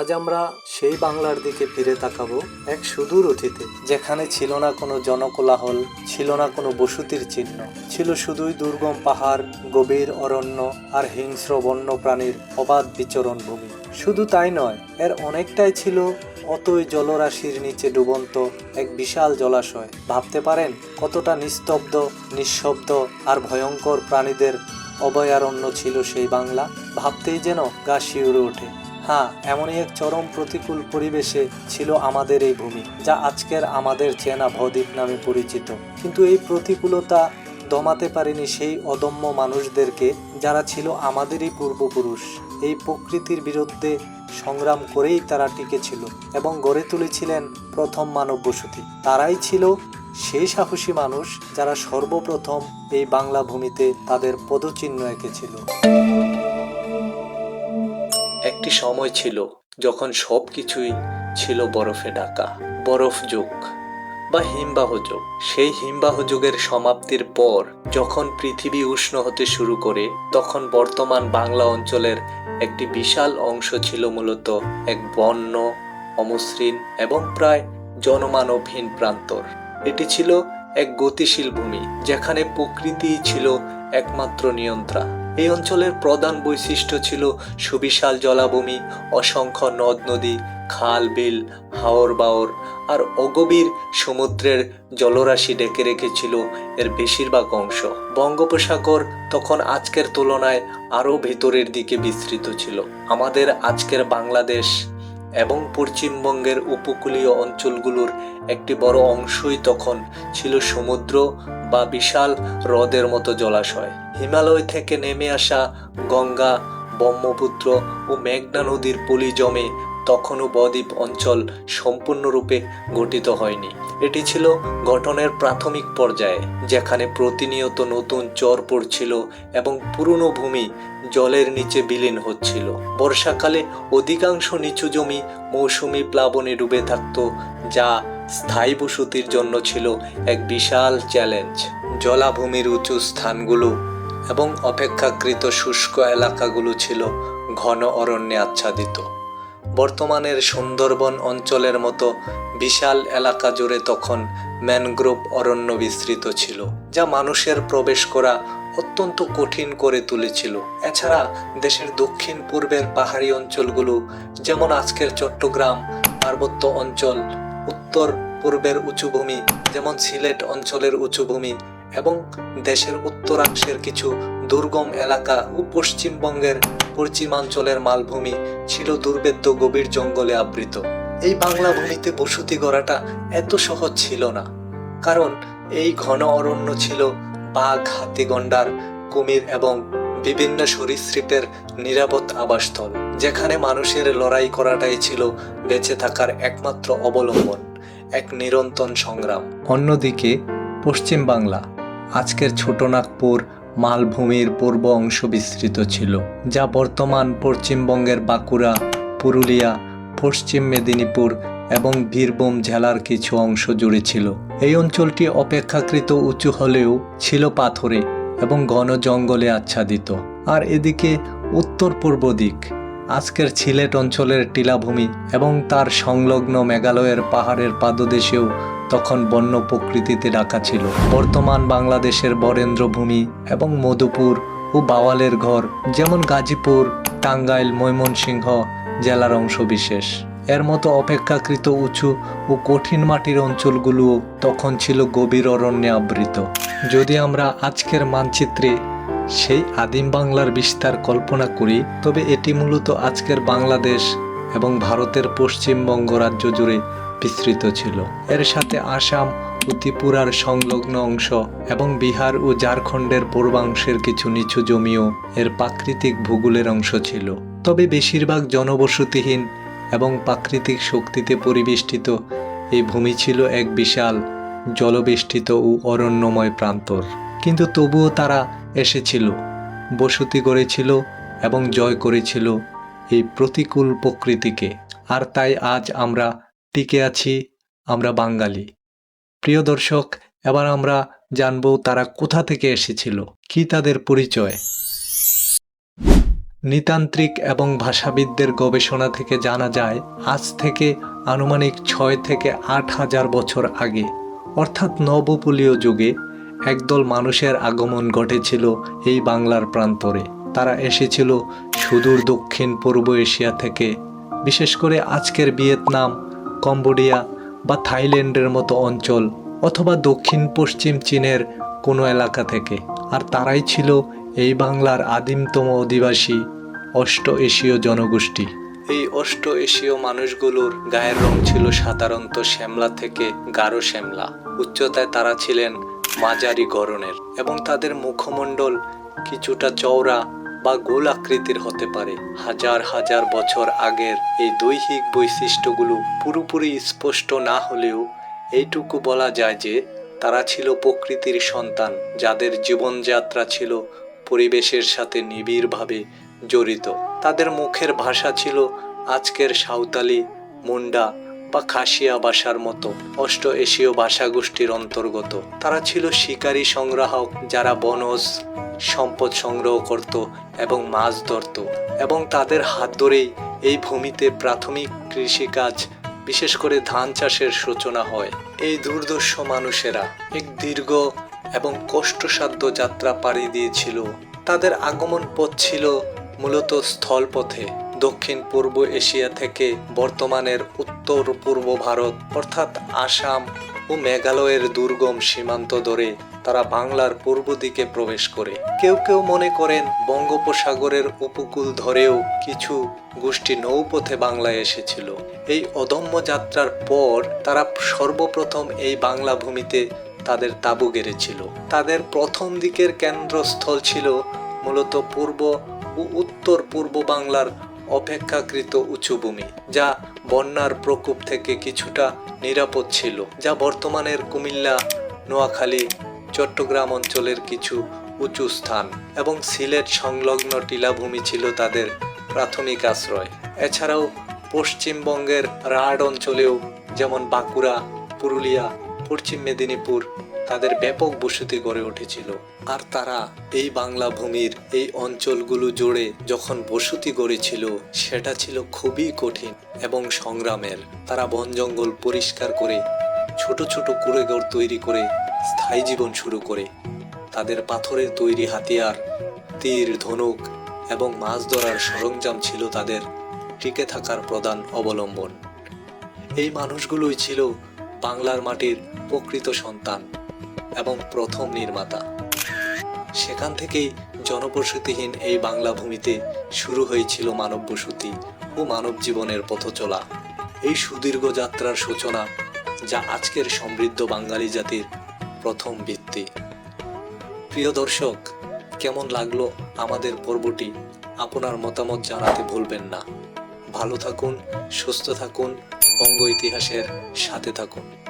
আজ আমরা সেই বাংলার দিকে ফিরে তাকাবো এক সুদূর অতীতে, যেখানে ছিল না কোনো জনকোলাহল, ছিল না কোনো বসতির চিহ্ন। ছিল শুধুই দুর্গম পাহাড়, গভীর অরণ্য আর হিংস্র বন্য প্রাণীর অবাধ বিচরণ ভূমি। শুধু তাই নয়, এর অনেকটাই ছিল অতই জলরাশির নিচে ডুবন্ত এক বিশাল জলাশয়। ভাবতে পারেন, কতটা নিস্তব্ধ, নিঃশব্দ আর ভয়ঙ্কর প্রাণীদের অভয়ারণ্য ছিল সেই বাংলা? ভাবতেই যেন গা শিউরে ওঠে। হ্যাঁ এমনই এক চরম প্রতিকূল পরিবেশে ছিল আমাদের এই ভূমি, যা আজকের আমাদের চেনা ভদ্বীপ নামে পরিচিত। কিন্তু এই প্রতিকূলতা দমাতে পারেনি সেই অদম্য মানুষদেরকে, যারা ছিল আমাদেরই পূর্বপুরুষ। এই প্রকৃতির বিরুদ্ধে সংগ্রাম করেই তারা টিকেছিল এবং গড়ে তুলেছিলেন প্রথম মানব বসতি। তারাই ছিল সেই সাহসী মানুষ যারা সর্বপ্রথম এই বাংলা ভূমিতে তাদের পদচিহ্ন এঁকেছিল। একটি সময় ছিল যখন সব কিছুই ছিল বরফে ঢাকা, বরফ যুগ বা হিমবাহ যুগ। সেই হিমবাহ যুগের সমাপ্তির পর যখন পৃথিবী উষ্ণ হতে শুরু করে, তখন বর্তমান বাংলা অঞ্চলের একটি বিশাল অংশ ছিল মূলত এক বন্য, অমসৃণ এবং প্রায় জনমানবহীন প্রান্তর। এটি ছিল এক গতিশীল ভূমি, যেখানে প্রকৃতি ছিল একমাত্র নিয়ন্ত্রণ। এই অঞ্চলের প্রধান বৈশিষ্ট্য ছিল সুবিশাল জলাভূমি, অসংখ্য নদ নদী, খাল, বিল, হাওর বাওর, আর অগভীর সমুদ্রের জলরাশি ডেকে রেখেছিল এর বেশিরভাগ অংশ। বঙ্গোপসাগর তখন আজকের তুলনায় আরও ভেতরের দিকে বিস্তৃত ছিল। আমাদের আজকের বাংলাদেশ এবং পশ্চিমবঙ্গের উপকূলীয় অঞ্চলগুলোর একটি বড় অংশই তখন ছিল সমুদ্র বা বিশাল হ্রদের মতো জলাশয়। হিমালয় থেকে নেমে আসা গঙ্গা, ব্রহ্মপুত্র ও মেঘনা নদীর পলি জমে তখনও বদ্বীপ অঞ্চল সম্পূর্ণরূপে গঠিত হয়নি। এটি ছিল গঠনের প্রাথমিক পর্যায়ে, যেখানে প্রতিনিয়ত নতুন চর পড়ছিল এবং পুরনো ভূমি জলের নিচে বিলীন হচ্ছিল। বর্ষাকালে অধিকাংশ নিচু জমি মৌসুমি প্লাবনে ডুবে থাকত, যা স্থায়ী বসতির জন্য ছিল এক বিশাল চ্যালেঞ্জ। জলাভূমির উঁচু স্থানগুলো এবং অপেক্ষাকৃত শুষ্ক এলাকাগুলো ছিল ঘন অরণ্যে আচ্ছাদিত। বর্তমানের সুন্দরবন অঞ্চলের মতো বিশাল এলাকা জুড়ে তখন ম্যানগ্রোভ অরণ্য বিস্তৃত ছিল, যা মানুষের প্রবেশ করা অত্যন্ত কঠিন করে তুলেছিল। এছাড়া দেশের দক্ষিণ পূর্বের পাহাড়ি অঞ্চলগুলো, যেমন আজকের চট্টগ্রাম, পার্বত্য অঞ্চল, উত্তর পূর্বের উঁচুভূমি যেমন সিলেট অঞ্চলের উঁচুভূমি এবং দেশের উত্তরাংশের কিছু দুর্গম এলাকা ও পশ্চিমবঙ্গের পশ্চিমাঞ্চলের মালভূমি ছিল দুর্বেদ্য গভীর জঙ্গলে আবৃত। এই বাংলা ভূমিতে বসতি গড়াটা এত সহজ ছিল না, কারণ এই ঘন অরণ্য ছিল বাঘ হাতিগন্ডার কুমির এবং বিভিন্ন সরীসৃপের নিরাপদ আবাসস্থল, যেখানে মানুষের লড়াই করাটাই ছিল বেঁচে থাকার একমাত্র অবলম্বন, এক নিরন্তন সংগ্রাম। অন্যদিকে পশ্চিম বাংলা আজকের ছোটনাগপুর মালভূমির পূর্ব অংশ বিস্তৃত ছিল, যা বর্তমান পশ্চিমবঙ্গের বাঁকুড়া, পুরুলিয়া, পশ্চিম মেদিনীপুর এবং বীরভূম জেলার কিছু অংশ জুড়ে ছিল। এই অঞ্চলটি অপেক্ষাকৃত উঁচু হলেও ছিল পাথরে এবং ঘন জঙ্গলে আচ্ছাদিত। আর এদিকে উত্তর পূর্ব দিক, আজকের ছিলেট অঞ্চলের টিলাভূমি এবং তার সংলগ্ন মেঘালয়ের পাহাড়ের পাদদেশেও তখন বন্য প্রকৃতিতে ঢাকা ছিল। বর্তমান বাংলাদেশের বরেন্দ্রভূমি এবং মধুপুর ও বাওয়ালের ঘর যেমন গাজীপুর, টাঙ্গাইল, ময়মনসিংহ জেলার অংশবিশেষ এর মতো অপেক্ষাকৃত উঁচু ও কঠিন মাটির অঞ্চলগুলোও তখন ছিল গভীর অরণ্যে আবৃত। যদি আমরা আজকের মানচিত্রে সেই আদিম বাংলার বিস্তার কল্পনা করি, তবে এটি মূলত আজকের বাংলাদেশ এবং ভারতের পশ্চিমবঙ্গ রাজ্য জুড়ে বিস্তৃত ছিল। এর সাথে আসাম ও ত্রিপুরার সংলগ্ন অংশ এবং বিহার ও ঝাড়খণ্ডের পূর্বাংশের কিছু নিচু জমিও এর প্রাকৃতিক ভূগোলের অংশ ছিল। তবে বেশিরভাগ জনবসতিহীন এবং প্রাকৃতিক শক্তিতে পরিবেষ্টিত এই ভূমি ছিল এক বিশাল জলবেষ্টিত ও অরণ্যময় প্রান্তর। কিন্তু তবুও তারা এসেছিল, বসতি গড়েছিল এবং জয় করেছিল এই প্রতিকূল প্রকৃতিকে। আর তাই আজ আমরা টিকে আছি আমরা বাঙালি। প্রিয় দর্শক, এবার আমরা জানব তারা কোথা থেকে এসেছিল, কি তাদের পরিচয়। নৃতান্ত্রিক এবং ভাষাবিদদের গবেষণা থেকে জানা যায়, আজ থেকে আনুমানিক ছয় থেকে আট হাজার বছর আগে, অর্থাৎ নবপলীয় যুগে, একদল মানুষের আগমন ঘটেছিল এই বাংলার প্রান্তরে। তারা এসেছিল সুদূর দক্ষিণ পূর্ব এশিয়া থেকে, বিশেষ করে আজকের ভিয়েতনাম কম্বোডিয়া বা থাইল্যান্ডের মতো অঞ্চল অথবা দক্ষিণ পশ্চিম চীনের কোনো এলাকা থেকে। আর তারাই ছিল এই বাংলার আদিমতম অধিবাসী অষ্ট এশীয় জনগোষ্ঠী। এই অষ্ট এশীয় মানুষগুলোর গায়ের রং ছিল সাধারণত শ্যামলা থেকে গাঢ় শ্যামলা। উচ্চতায় তারা ছিলেন মাঝারি গড়নের এবং তাদের মুখমণ্ডল কিছুটা চওড়া বা গোল আকৃতির হতে পারে। হাজার হাজার বছর আগের এই দৈহিক বৈশিষ্ট্যগুলো পুরোপুরি স্পষ্ট না হলেও এইটুকু বলা যায় যে তারা ছিল প্রকৃতির সন্তান, যাদের জীবনযাত্রা ছিল পরিবেশের সাথে নিবিড়ভাবে জড়িত। তাদের মুখের ভাষা ছিল আজকের সাঁওতালি, মুন্ডা বা খাসিয়া ভাষার মতো অষ্ট এশীয় ভাষাগোষ্ঠীর অন্তর্গত। তারা ছিল শিকারী সংগ্রাহক যারা বনজ সম্পদ সংগ্রহ করত এবং মাছ ধরত এবং তাদের হাত ধরেই এই ভূমিতে প্রাথমিক কৃষিকাজ, বিশেষ করে ধান চাষের সূচনা হয়। এই দুর্দর্শ মানুষেরা এক দীর্ঘ এবং কষ্টসাধ্য যাত্রা পাড়ি দিয়েছিল। তাদের আগমন পথ ছিল মূলত স্থলপথে। দক্ষিণ পূর্ব এশিয়া থেকে বর্তমানের উত্তর পূর্ব ভারত, অর্থাৎ আসাম ও মেঘালয়ের দুর্গম সীমান্ত ধরে তারা বাংলার পূর্ব দিকে প্রবেশ করে। কেউ কেউ মনে করেন বঙ্গোপসাগরের উপকূল ধরেও কিছু গোষ্ঠী নৌপথে বাংলায় এসেছিল। এই অদম্য যাত্রার পর তারা সর্বপ্রথম এই বাংলা ভূমিতে তাদের তাঁবু গেড়েছিল। তাদের প্রথম দিকের কেন্দ্রস্থল ছিল মূলত পূর্ব ও উত্তর পূর্ব বাংলার অপেক্ষাকৃত উঁচু ভূমি, যা বন্যার প্রকোপ থেকে কিছুটা নিরাপদ ছিল, যা বর্তমানের কুমিল্লা, নোয়াখালী, চট্টগ্রাম অঞ্চলের কিছু উঁচু স্থান এবং সিলেট সংলগ্ন টিলাভূমি ছিল তাদের প্রাথমিক আশ্রয়। এছাড়াও পশ্চিমবঙ্গের রাঢ় অঞ্চলেও, যেমন বাঁকুড়া, পুরুলিয়া, পশ্চিম মেদিনীপুর তাদের ব্যাপক বসতি গড়ে উঠেছিল। আর তারা এই বাংলা ভূমির এই অঞ্চলগুলো জুড়ে যখন বসতি গড়েছিল, সেটা ছিল খুবই কঠিন এবং সংগ্রামের। তারা বন জঙ্গল পরিষ্কার করে, ছোট ছোট কুড়েঘর তৈরি করে, স্থায়ী জীবন শুরু করে। তাদের পাথরের তৈরি হাতিয়ার, তীর, ধনুক এবং মাছ ধরার সরঞ্জাম ছিল তাদের টিকে থাকার প্রধান অবলম্বন। এই মানুষগুলোই ছিল বাংলার মাটির প্রকৃত সন্তান। এবং প্রথম নির্মাতা। সেখান থেকেই জনবসতিহীন এই বাংলা ভূমিতে শুরু হয়েছিল মানব বসতি ও মানব জীবনের পথ চলা। এই সুদীর্ঘ যাত্রার সূচনা যা আজকের সমৃদ্ধ বাঙালি জাতির প্রথম ভিত্তি। প্রিয় দর্শক, কেমন লাগল আমাদের পর্বটি? আপনার মতামত জানাতে ভুলবেন না। ভালো থাকুন, সুস্থ থাকুন, বঙ্গ ইতিহাসের সাথে থাকুন।